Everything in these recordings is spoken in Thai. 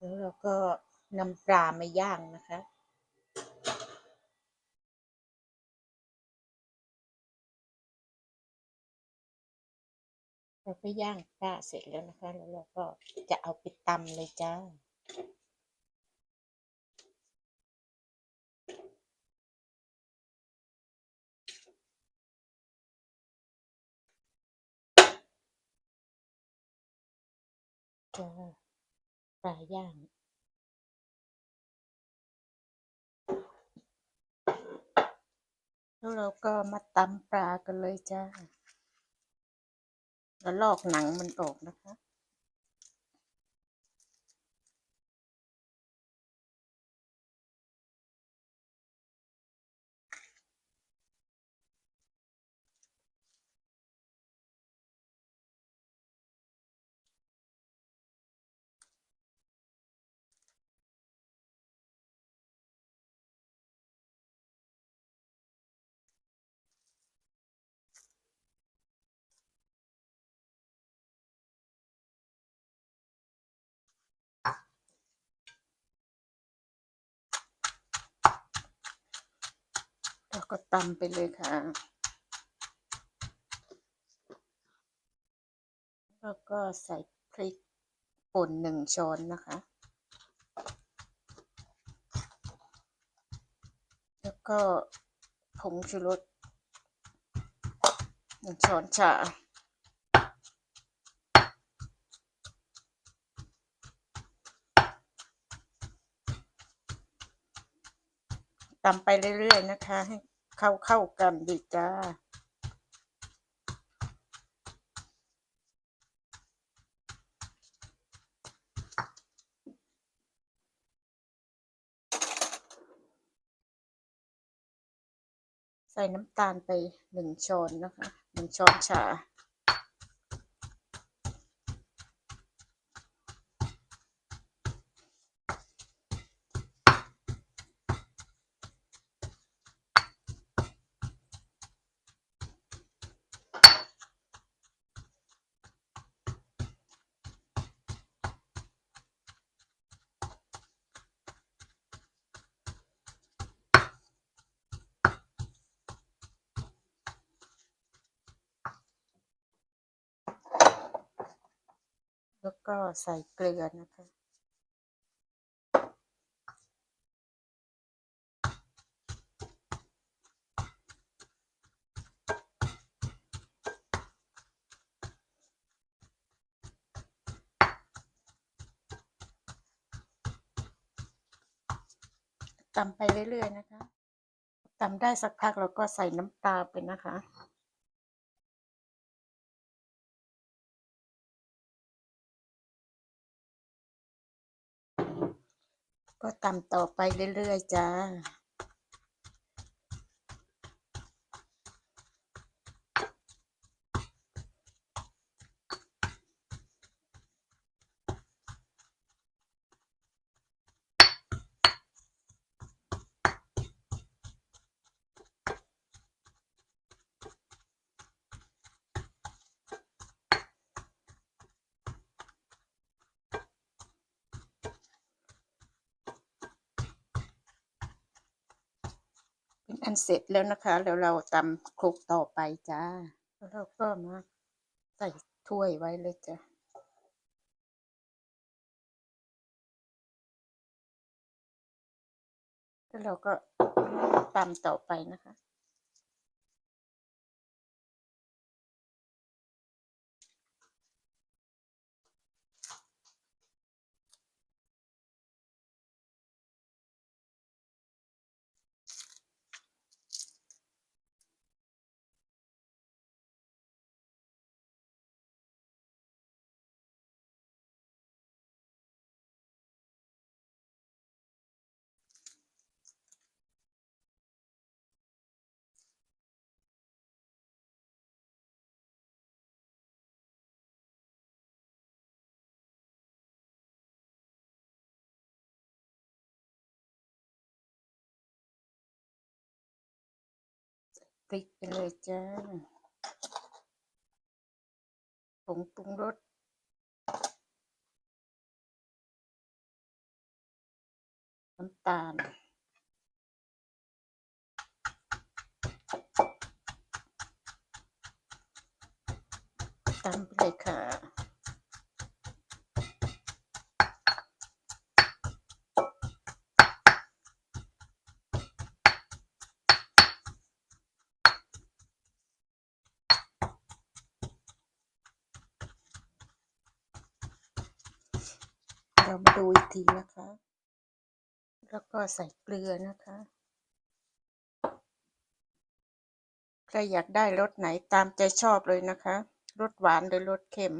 แล้วเราก็นำปลามาย่างนะคะ เราก็ย่างปลาเสร็จแล้วนะคะ แล้วเราก็จะเอาไปตำเลยจ้าจ้า ปลาย่างแล้วเราก็มาตำปลากันเลยจ้า แล้วลอกหนังมันออกนะคะ เราก็ตำไปเลยค่ะ แล้วก็ใส่พริกป่นหนึ่งช้อนนะคะ แล้วก็ผงชูรสหนึ่งช้อนชา ตำไปเรื่อยๆนะคะ ให้เข้าเข้ากันดีจ้าใส่น้ำตาลไปหนึ่งช้อนนะคะหนึ่งช้อนชา แล้วก็ใส่เกลือนะคะ ตำไปเรื่อยๆนะคะตำได้สักพักเราก็ใส่น้ำตาลไปนะคะ ก็ตำต่อไปเรื่อยๆจ้า อันเสร็จแล้วนะคะ แล้วเราตำคลุกต่อไปจ้าแล้วเราก็มาใส่ถ้วยไว้เลยจ้ะแล้วเราก็ตำต่อไปนะคะ พริกไปเลยจ้าผงปรุงรสน้ำตาลตามไปเลยค่ะ เรามาดูอีกทีนะคะ แล้วก็ใส่เกลือนะคะ ใครอยากได้รสไหนตามใจชอบเลยนะคะ รสหวานหรือรสเค็ม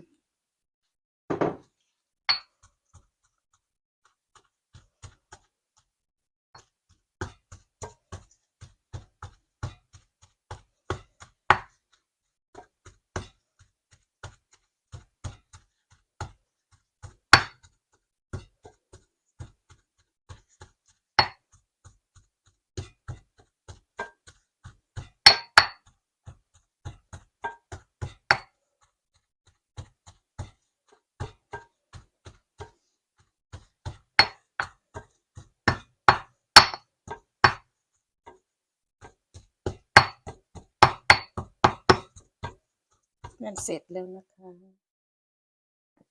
นั่นเสร็จแล้วนะคะ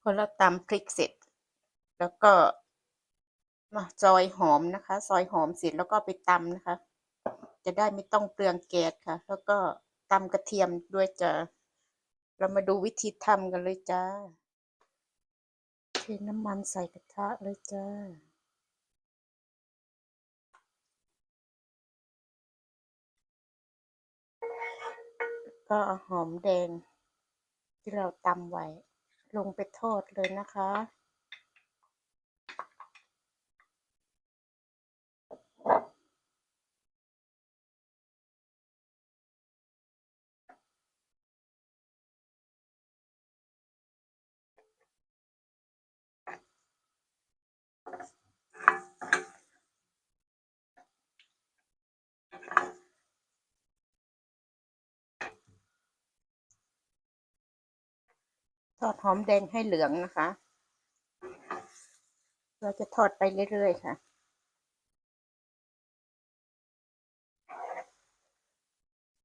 พอเราตำพริกเสร็จ แล้วก็มาซอยหอมนะคะ ซอยหอมเสร็จแล้วก็ไปตำนะคะ จะได้ไม่ต้องเปลืองแก๊สค่ะ แล้วก็ตำกระเทียมด้วยจ้ะเรามาดูวิธีทำกันเลยจ้าเทน้ำมันใส่กระทะเลยจ้าก็หอมแดง ที่เราตำไว้ ลงไปทอดเลยนะคะ ทอดหอมแดงให้เหลืองนะคะ เราจะทอดไปเรื่อยๆค่ะ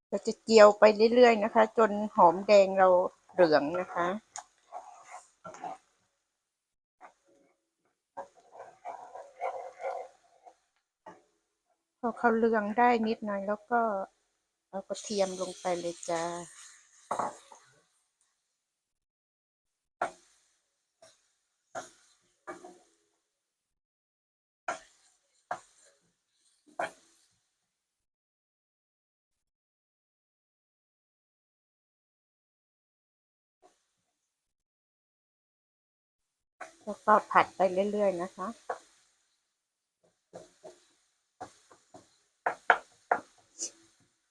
เราจะเจียวไปเรื่อยๆนะคะ จนหอมแดงเราเหลืองนะคะ พอเขาเหลืองได้นิดหน่อยแล้วก็เอากระเทียมลงไปเลยจ้า แล้วก็ผัดไปเรื่อย ๆ นะคะ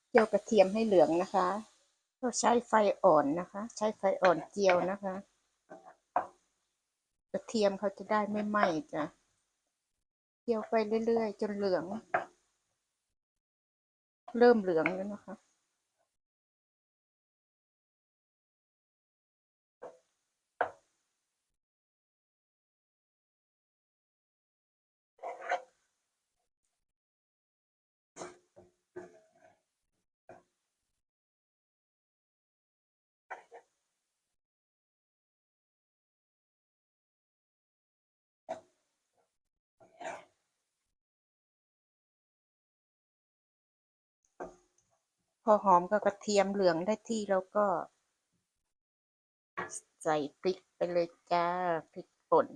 เจียวกระเทียมให้เหลืองนะคะ ก็ใช้ไฟอ่อนนะคะ ใช้ไฟอ่อนเจียวนะคะ กระเทียมเขาจะได้ไม่ไหม้จ้ะเจียวไปเรื่อย ๆ จนเหลือง เริ่มเหลืองแล้วนะคะ พอหอมกับกระเทียมเหลืองได้ที่แล้วก็ ใส่พริกไปเลยจ้าพริกป่น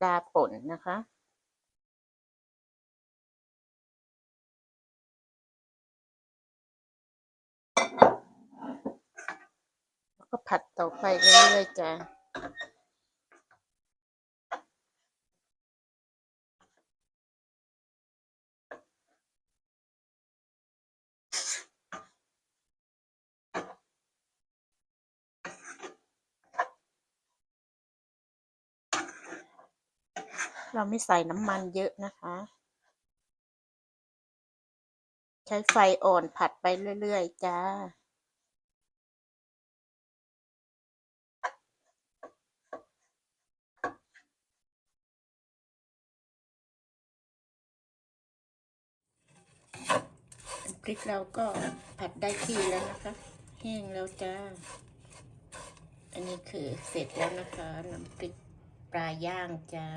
ปลาป่นนะคะแล้วก็ผัดต่อไปเรื่อยๆจ้า เราไม่ใส่น้ำมันเยอะนะคะ ใช้ไฟอ่อนผัดไปเรื่อย ๆ จ้า พริกเราก็ผัดได้ที่แล้วนะคะ แห้งแล้วจ้า อันนี้คือเสร็จแล้วนะคะ น้ำพริกปลาย่างจ้า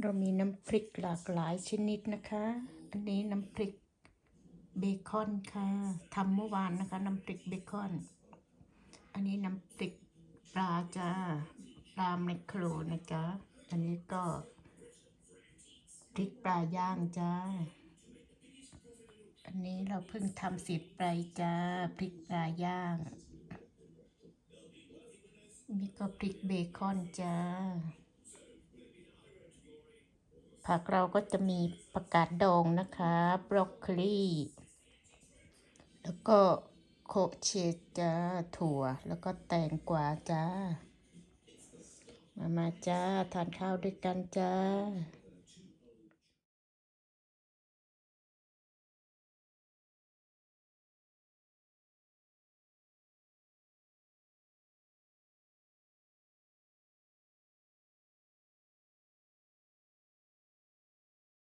เรามีน้ำพริกหลากหลายชนิดนะคะ อันนี้น้ำพริกเบคอนค่ะทำเมื่อวานนะคะ น้ำพริกเบคอน อันนี้น้ำพริกปลาจ้าปลาไมโครนะจ๊ะ อันนี้ก็พริกปลาย่างจ้า อันนี้เราเพิ่งทำเสร็จไปจ้าพริกปลาย่าง นี่ก็พริกเบคอนจ้า ผักเราก็จะมีประกาศดองนะคะ บรอกโคลีแล้วก็โคเชจ้า ถั่ว แล้วก็แตงกวาจ้า มามาจ้า ทานข้าวด้วยกันจ้า